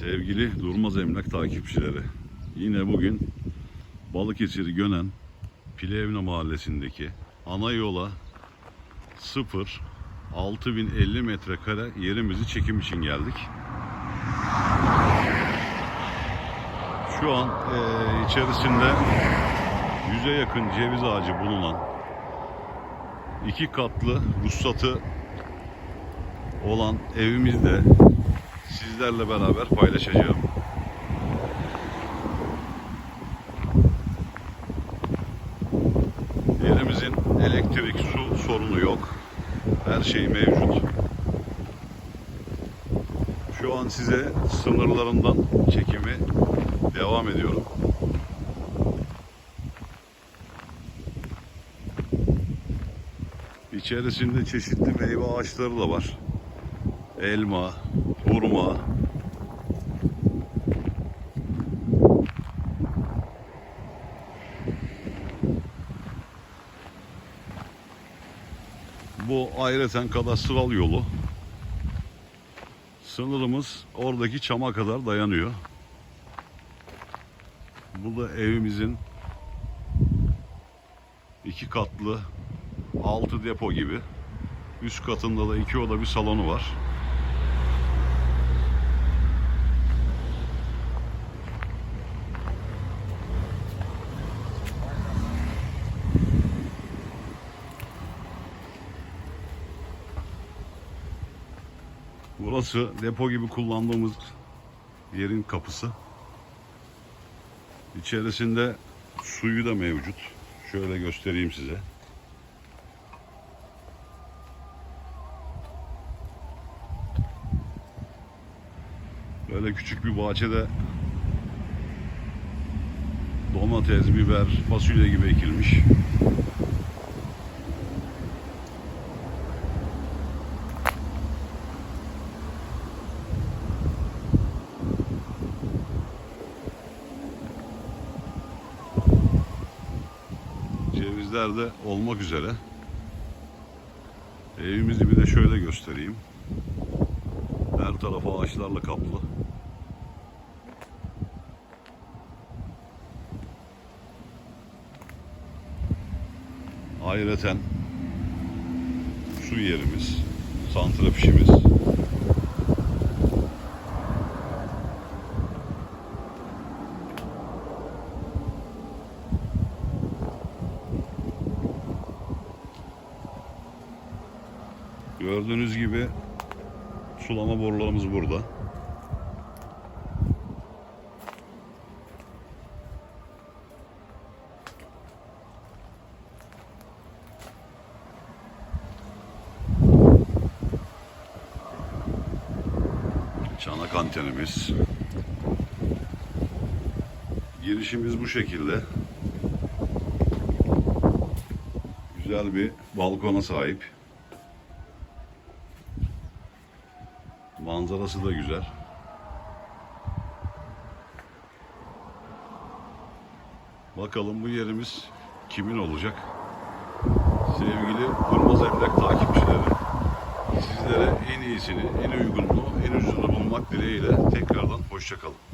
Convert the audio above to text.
Sevgili Durmaz Emlak takipçileri, yine bugün Balıkesir Gönen Pilevne mahallesindeki ana yola 0 6050 metrekare yerimizi çekim için geldik. Şu an eee, içerisinde yüze yakın ceviz ağacı bulunan iki katlı ruhsatı olan evimizde sizlerle beraber paylaşacağım. Yerimizin elektrik, su sorunu yok. Her şey mevcut. Şu an size sınırlarından çekimi devam ediyorum. İçerisinde çeşitli meyve ağaçları da var. Elma, hurma, Bu ayrıca kadastral yolu. Sınırımız oradaki çama kadar dayanıyor. Bu da evimizin iki katlı altı depo gibi. Üst katında da iki oda bir salonu var. Burası depo gibi kullandığımız yerin kapısı. İçerisinde suyu da mevcut. Şöyle göstereyim size. Böyle küçük bir bahçede domates, biber, fasulye gibi ekilmiş. Cevizler de olmak üzere. Evimizi bir de şöyle göstereyim. Her taraf ağaçlarla kaplı. Ayrıca su yerimiz, santrafişimiz. Gördüğünüz gibi sulama borularımız burada. Çanak antenimiz. Girişimiz bu şekilde. Güzel bir balkona sahip. Manzarası da güzel. Bakalım bu yerimiz kimin olacak? Sevgili Durmaz Emlak takipçileri, sizlere en iyisini, en uygununu, en ucuzunu bulmak dileğiyle tekrardan hoşçakalın.